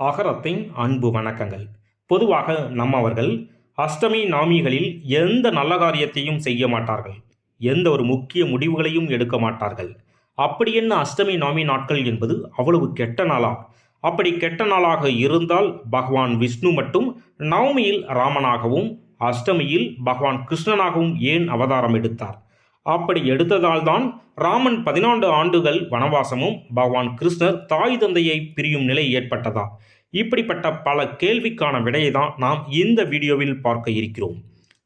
அகரத்தின் அன்பு வணக்கங்கள். பொதுவாக நம்மவர்கள் அஷ்டமி நாமிகளில் எந்த நல்ல காரியத்தையும் செய்ய மாட்டார்கள். எந்த ஒரு முக்கிய முடிவுகளையும் எடுக்க மாட்டார்கள். அப்படி என்ன அஷ்டமி நாமி நாட்கள் என்பது அவ்வளவு கெட்ட நாளா? அப்படி கெட்ட நாளாக இருந்தால் பகவான் விஷ்ணு மட்டும் நவமியில் ராமனாகவும் அஷ்டமியில் பகவான் கிருஷ்ணனாகவும் ஏன் அவதாரம் எடுத்தார்? அப்படி எடுத்ததால் தான் ராமன் பதினான்கு ஆண்டுகள் வனவாசமும் பகவான் கிருஷ்ணர் தாய் தந்தையை பிரியும் நிலை ஏற்பட்டதா? இப்படிப்பட்ட பல கேள்விக்கான விடையை தான் நாம் இந்த வீடியோவில் பார்க்க இருக்கிறோம்.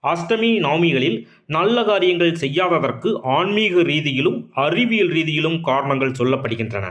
அஷ்டமி நவமிகளில் நல்ல காரியங்கள் செய்யாததற்கு ஆன்மீக ரீதியிலும் அறிவியல் ரீதியிலும் காரணங்கள் சொல்லப்படுகின்றன.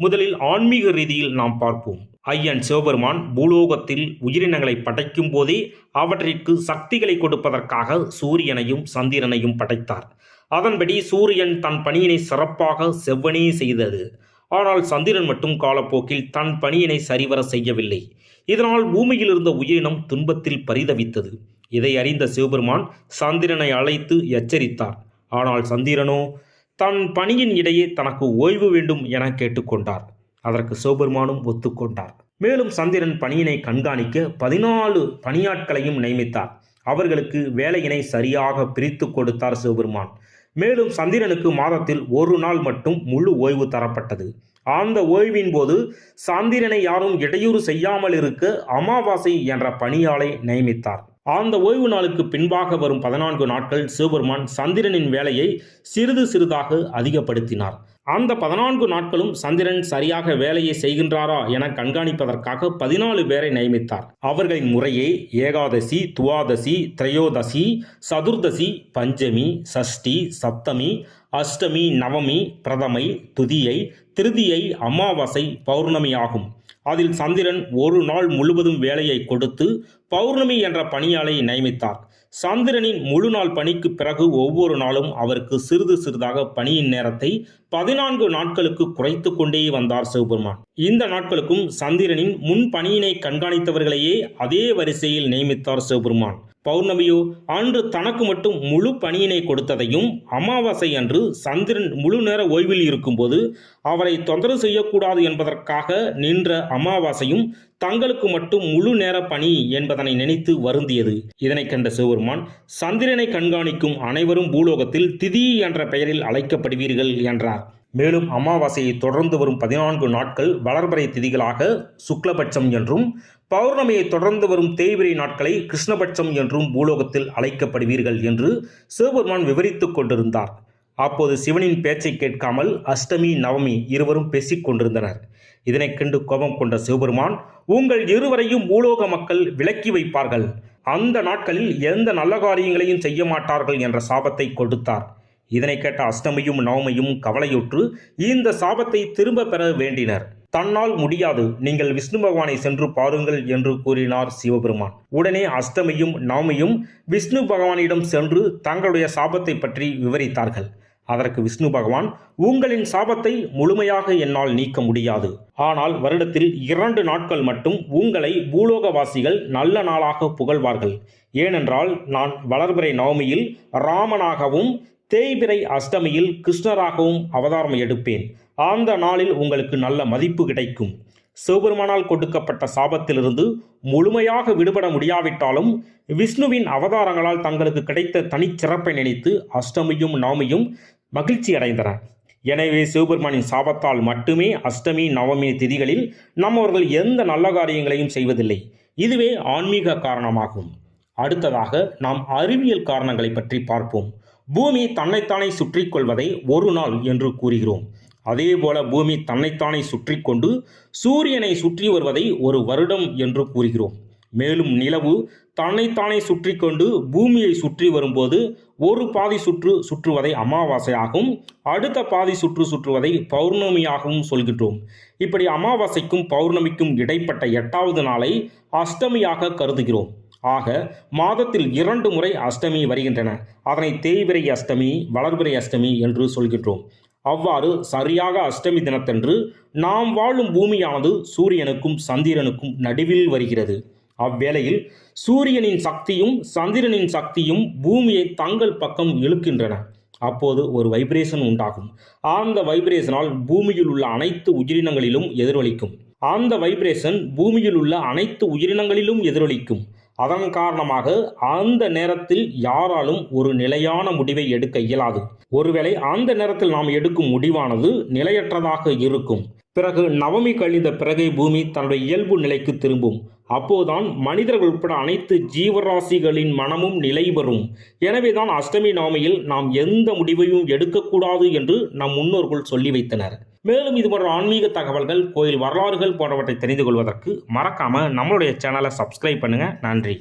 முதலில் ஆன்மீக ரீதியில் நாம் பார்ப்போம். ஐயன் சிவபெருமான் பூலோகத்தில் உயிரினங்களை படைக்கும் போதே அவற்றிற்கு சக்திகளை கொடுப்பதற்காக சூரியனையும் சந்திரனையும் படைத்தார். அதன்படி சூரியன் தன் பணியினை சிறப்பாக செவ்வனே செய்தது. ஆனால் சந்திரன் மட்டும் காலப்போக்கில் தன் பணியினை சரிவர செய்யவில்லை. இதனால் பூமியில் இருந்த உயிரினம் துன்பத்தில் பரிதவித்தது. இதை அறிந்த சிவபெருமான் சந்திரனை அழைத்து எச்சரித்தார். ஆனால் சந்திரனோ தன் பணியின் இடையே தனக்கு ஓய்வு வேண்டும் என கேட்டுக்கொண்டார். அதற்கு சிவபெருமானும் ஒத்துக்கொண்டார். மேலும் சந்திரன் பணியினை கண்காணிக்க பதினாலு பணியாட்களையும் நியமித்தார். அவர்களுக்கு வேலையினை சரியாக பிரித்து கொடுத்தார் சிவபெருமான். மேலும் சந்திரனுக்கு மாதத்தில் ஒரு நாள் மட்டும் முழு ஓய்வு தரப்பட்டது. அந்த ஓய்வின் போது சந்திரனை யாரும் இடையூறு செய்யாமல் இருக்க அமாவாசை என்ற பணியாளை நியமித்தார். அந்த ஓய்வு நாளுக்கு பின்பாக வரும் பதினான்கு நாட்கள் சிவபெருமான் சந்திரனின் வேலையை சிறிது சிறிதாக அதிகப்படுத்தினார். அந்த பதினான்கு நாட்களும் சந்திரன் சரியாக வேலையை செய்கின்றாரா என கண்காணிப்பதற்காக பதினாலு பேரை நியமித்தார். அவர்களின் முறையே ஏகாதசி துவாதசி திரையோதசி சதுர்தசி பஞ்சமி சஷ்டி சப்தமி அஷ்டமி நவமி பிரதமை துதியை திருதியை அமாவாசை பௌர்ணமி ஆகும் அதில் சந்திரன் ஒரு நாள் முழுவதும் வேலையை கொடுத்து பௌர்ணமி என்ற பணியாளை நியமித்தார். சந்திரனின் முழு நாள் பணிக்கு பிறகு ஒவ்வொரு நாளும் அவருக்கு சிறிது சிறிதாக பணியின் நேரத்தை பதினான்கு நாட்களுக்கு குறைத்து கொண்டே வந்தார் சிவபெருமான். இந்த நாட்களுக்கும் சந்திரனின் முன் பணியினை கண்காணித்தவர்களையே அதே வரிசையில் நியமித்தார் சிவபெருமான். பௌர்ணமியோ அன்று தனக்கு மட்டும் முழு பணியினை கொடுத்ததையும் அமாவாசை அன்று சந்திரன் முழு நேர ஓய்வில் இருக்கும்போது அவரை தொந்தரவு செய்யக்கூடாது என்பதற்காக நின்ற அமாவாசையும் தங்களுக்கு மட்டும் முழு நேர பணி என்பதனை நினைத்து வருந்தியது. இதனை கண்ட சிவபெருமான் சந்திரனை கண்காணிக்கும் அனைவரும் பூலோகத்தில் திதி என்ற பெயரில் அழைக்கப்படுவீர்கள் என்றார். மேலும் அமாவாசையை தொடர்ந்து வரும் பதினான்கு நாட்கள் வளர்பறை திதிகளாக சுக்லபட்சம் என்றும் பௌர்ணமியை தொடர்ந்து வரும் தேய்பிரை நாட்களை கிருஷ்ணபட்சம் என்றும் பூலோகத்தில் அழைக்கப்படுவீர்கள் என்று சிவபெருமான் விவரித்துக் கொண்டிருந்தார். அப்போது சிவனின் பேச்சை கேட்காமல் அஷ்டமி நவமி இருவரும் பேசிக் கொண்டிருந்தனர். இதனைக் கண்டு கோபம் கொண்ட சிவபெருமான் உங்கள் இருவரையும் பூலோக மக்கள் விலக்கி வைப்பார்கள். அந்த நாட்களில் எந்த நல்ல காரியங்களையும் செய்ய மாட்டார்கள் என்ற சாபத்தை கொடுத்தார். இதனை கேட்ட அஷ்டமியும் நவமியும் கவலையுற்று இந்த சாபத்தை திரும்ப பெற வேண்டினர். தன்னால் முடியாது. நீங்கள் விஷ்ணு பகவானை சென்று பாருங்கள் என்று கூறினார் சிவபெருமான். உடனே அஷ்டமியும் நவமியும் விஷ்ணு பகவானிடம் சென்று தங்களுடைய சாபத்தை பற்றி விவரித்தார்கள். அதற்கு விஷ்ணு பகவான் உங்களின் சாபத்தை முழுமையாக என்னால் நீக்க முடியாது. ஆனால் வருடத்தில் இரண்டு நாட்கள் மட்டும் உங்களை பூலோகவாசிகள் நல்ல நாளாக புகழ்வார்கள். ஏனென்றால் நான் வளர்பிறை நவமியில் ராமனாகவும் தேய்பிறை அஷ்டமியில் கிருஷ்ணராகவும் அவதாரம் எடுப்பேன். அந்த நாளில் உங்களுக்கு நல்ல மதிப்பு கிடைக்கும். சிவபெருமானால் கொடுக்கப்பட்ட சாபத்திலிருந்து முழுமையாக விடுபட முடியாவிட்டாலும் விஷ்ணுவின் அவதாரங்களால் தங்களுக்கு கிடைத்த தனிச்சிறப்பை நினைத்து அஷ்டமியும் நவமியும் மகிழ்ச்சி அடைந்தன. எனவே சிவபெருமானின் சாபத்தால் மட்டுமே அஷ்டமி நவமி திதிகளில் நம்மவர்கள் எந்த நல்ல காரியங்களையும் செய்வதில்லை. இதுவே ஆன்மீக காரணமாகும். அடுத்ததாக நாம் அறிவியல் காரணங்களை பற்றி பார்ப்போம். பூமி தன்னைத்தானே சுற்றி கொள்வதை ஒரு நாள் என்று கூறுகிறோம். அதேபோல பூமி தன்னைத்தானே சுற்றி கொண்டு சூரியனை சுற்றி வருவதை ஒரு வருடம் என்று கூறுகிறோம். மேலும் நிலவு தன்னைத்தானே சுற்றி கொண்டு பூமியை சுற்றி வரும்போது ஒரு பாதி சுற்று சுற்றுவதை அமாவாசையாகவும் அடுத்த பாதி சுற்று சுற்றுவதை பௌர்ணமியாகவும் சொல்கின்றோம். இப்படி அமாவாசைக்கும் பௌர்ணமிக்கும் இடைப்பட்ட எட்டாவது நாளை அஷ்டமியாக கருதுகிறோம். ஆக மாதத்தில் இரண்டு முறை அஷ்டமி வருகின்றன. அதனை தேய்விரை அஷ்டமி வளர்பிறை அஷ்டமி என்று சொல்கின்றோம். அவ்வாறு சரியாக அஷ்டமி தினத்தன்று நாம் வாழும் பூமியானது சூரியனுக்கும் சந்திரனுக்கும் நடுவில் வருகிறது. அவ்வேளையில் சூரியனின் சக்தியும் சந்திரனின் சக்தியும் பூமியை தங்கள் பக்கம் இழுக்கின்றன. அப்போது ஒரு வைப்ரேஷன் உண்டாகும். அந்த வைப்ரேஷனால் பூமியில் உள்ள அனைத்து உயிரினங்களிலும் எதிரொலிக்கும். அந்த வைப்ரேஷன் பூமியில் உள்ள அனைத்து உயிரினங்களிலும் எதிரொலிக்கும். அதன் காரணமாக அந்த நேரத்தில் யாராலும் ஒரு நிலையான முடிவை எடுக்க இயலாது. ஒருவேளை அந்த நேரத்தில் நாம் எடுக்கும் முடிவானது நிலையற்றதாக இருக்கும். பிறகு நவமி கழிந்த பிறகே பூமி தன்னுடைய இயல்பு நிலைக்கு திரும்பும். அப்போதுதான் மனிதர்கள் உட்பட அனைத்து ஜீவராசிகளின் மனமும் நிலை பெறும். எனவேதான் அஷ்டமி நவமியில் நாம் எந்த முடிவையும் எடுக்கக்கூடாது என்று நம் முன்னோர்கள் சொல்லி வைத்தனர். மேலும் இது போன்ற ஆன்மீக தகவல்கள் கோயில் வரலாறுகள் போன்றவற்றை தெரிந்து கொள்வதற்கு மறக்காமல் நம்மளுடைய சேனலை சப்ஸ்கிரைப் பண்ணுங்கள் நன்றி.